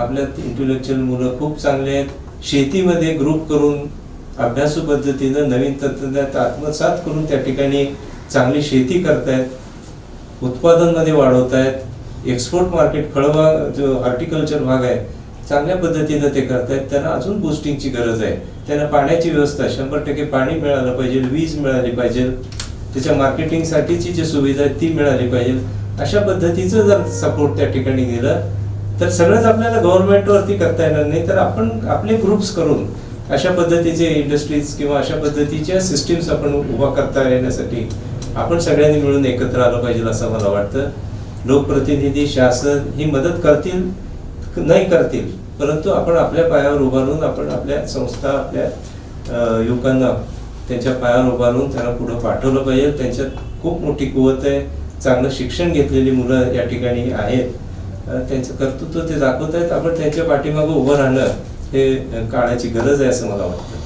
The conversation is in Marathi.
आपल्यात इंटेलेक्च्युअल मुलं खूप चांगले आहेत. शेतीमध्ये ग्रुप करून अभ्यासू पद्धतीनं नवीन तंत्रज्ञान आत्मसात करून त्या ठिकाणी चांगली शेती करतायत. उत्पादनमध्ये वाढवतायत. एक्सपोर्ट मार्केट फळबाग जो हॉर्टिकल्चर भाग आहे चांगल्या पद्धतीनं ते करतायत. त्यांना अजून बुस्टिंगची गरज आहे. त्यांना पाण्याची व्यवस्था शंभर टक्के पाणी मिळालं पाहिजे वीज मिळाली पाहिजे. त्याच्या मार्केटिंगसाठीची जी सुविधा आहे ती मिळाली पाहिजे. अशा पद्धतीचं जर सपोर्ट त्या ठिकाणी दिलं तर सगळंच आपल्याला गव्हर्नमेंटवरती करता येणार नाही तर आपण आपले ग्रुप्स करून अशा पद्धतीचे इंडस्ट्रीज किंवा अशा पद्धतीच्या सिस्टीम्स आपण उभा करता येण्यासाठी आपण सगळ्यांनी मिळून एकत्र आलं पाहिजे असं मला वाटतं. लोकप्रतिनिधी शासन ही मदत करतील नाही करतील परंतु आपण आपल्या पायावर उभारून आपण आपल्या संस्था आपल्या युवकांना त्यांच्या पायावर उभारून त्यांना पुढं पाठवलं पाहिजे. त्यांच्यात खूप मोठी कुवत आहे. चांगलं शिक्षण घेतलेली मुलं या ठिकाणी आहेत. त्यांचं कर्तृत्व ते दाखवत आहेत आपण त्यांच्या पाठीमागं उभं राहणं हे काळाची गरज आहे असं मला वाटतं.